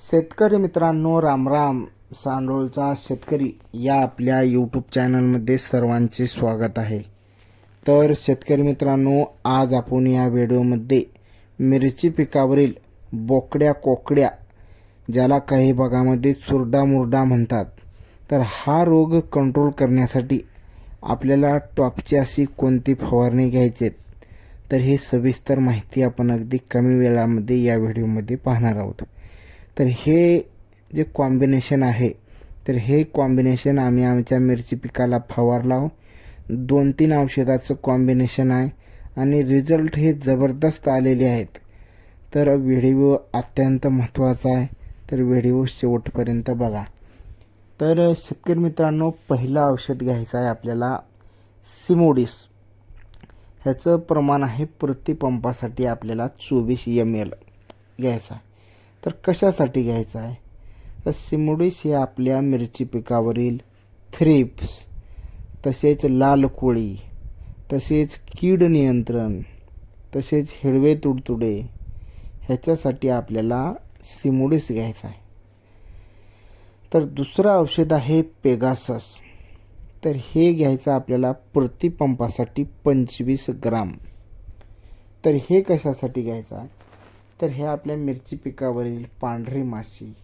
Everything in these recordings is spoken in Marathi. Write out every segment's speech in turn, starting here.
शेतकरी मित्रांनो रामराम सांडोळचा शेतकरी या आपल्या यूट्यूब चॅनलमध्ये सर्वांचे स्वागत आहे. तर शेतकरी मित्रांनो आज आपण या व्हिडिओमध्ये मिरची पिकावरील बोकड्या कोकड्या ज्याला काही भागामध्ये चुरडा मुरडा म्हणतात तर हा रोग कंट्रोल करण्यासाठी आपल्याला टॉपची अशी कोणती फवारणी घ्यायची तर हे सविस्तर माहिती आपण अगदी कमी वेळामध्ये या व्हिडिओमध्ये पाहणार आहोत. तर हे जे कॉम्बिनेशन आहे तर हे कॉम्बिनेशन आम्ही आमच्या मिरची पिकाला फवारला दोन तीन औषधाचं कॉम्बिनेशन आहे आणि रिझल्ट हे जबरदस्त आलेले आहेत. तर व्हिडिओ अत्यंत महत्त्वाचा आहे. तर व्हिडिओ शेवटपर्यंत बघा. तर शेतकरी मित्रांनो पहिलं औषध घ्यायचं आहे आपल्याला सिमोडिस. ह्याचं प्रमाण आहे प्रति पंपासाठी आपल्याला चोवीस एम एल घ्यायचं आहे. तर कशासाठी घ्यायचं आहे? तर सिमोडिस हे आपल्या मिरची पिकावरील थ्रिप्स तसेच लाल कोळी तसेच कीड नियंत्रण तसेच हिरवे तुडतुडे ह्याच्यासाठी आपल्याला सिमोडिस घ्यायचा आहे. तर दुसरं औषध आहे पेगासस. तर हे घ्यायचं आपल्याला प्रतिपंपासाठी पंचवीस ग्राम. तर हे कशासाठी घ्यायचं आहे? तर हे आपल्या मिरची पिकावरील पांढरी माशी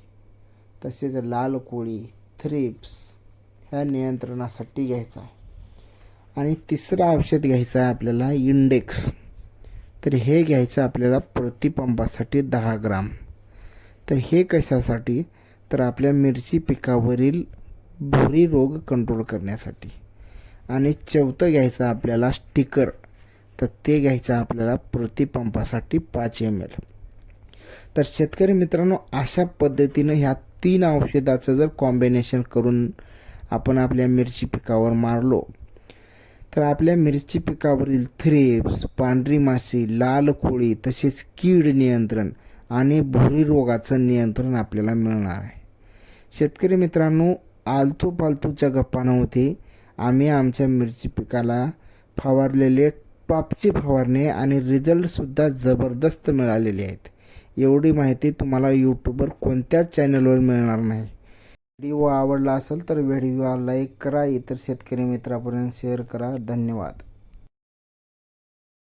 तसेच लाल कोळी थ्रिप्स ह्या नियंत्रणासाठी घ्यायचा आहे. आणि तिसरं औषध घ्यायचं आहे आपल्याला इंडेक्स. तर हे घ्यायचं आपल्याला प्रतिपंपासाठी दहा ग्राम. तर हे कशासाठी? तर आपल्या मिरची पिकावरील भुरी रोग कंट्रोल करण्यासाठी. आणि चौथं घ्यायचं आपल्याला स्टिकर तर ते घ्यायचं आपल्याला प्रतिपंपासाठी पाच एम एल तर शेतकरी मित्रांनो अशा पद्धतीनं ह्या तीन औषधाचं जर कॉम्बिनेशन करून आपण आपल्या मिरची पिकावर मारलो तर आपल्या मिरची पिकावरील थ्रिप्स पांढरी माशी लाल कोळी तसेच कीड नियंत्रण आणि भुरी रोगाचं नियंत्रण आपल्याला मिळणार आहे. शेतकरी मित्रांनो आलतू पालतूच्या गप्पा होते. आम्ही आमच्या मिरची पिकाला फवारलेले टॉपची फवारणी आणि रिझल्टसुद्धा जबरदस्त मिळालेले आहेत. एवढी माहिती तुम्हाला यूट्यूबवर कोणत्याच चॅनलवर मिळणार नाही. व्हिडिओ आवडला असेल तर व्हिडिओला लाईक करा. इतर शेतकरी मित्रापर्यंत शेअर करा. धन्यवाद.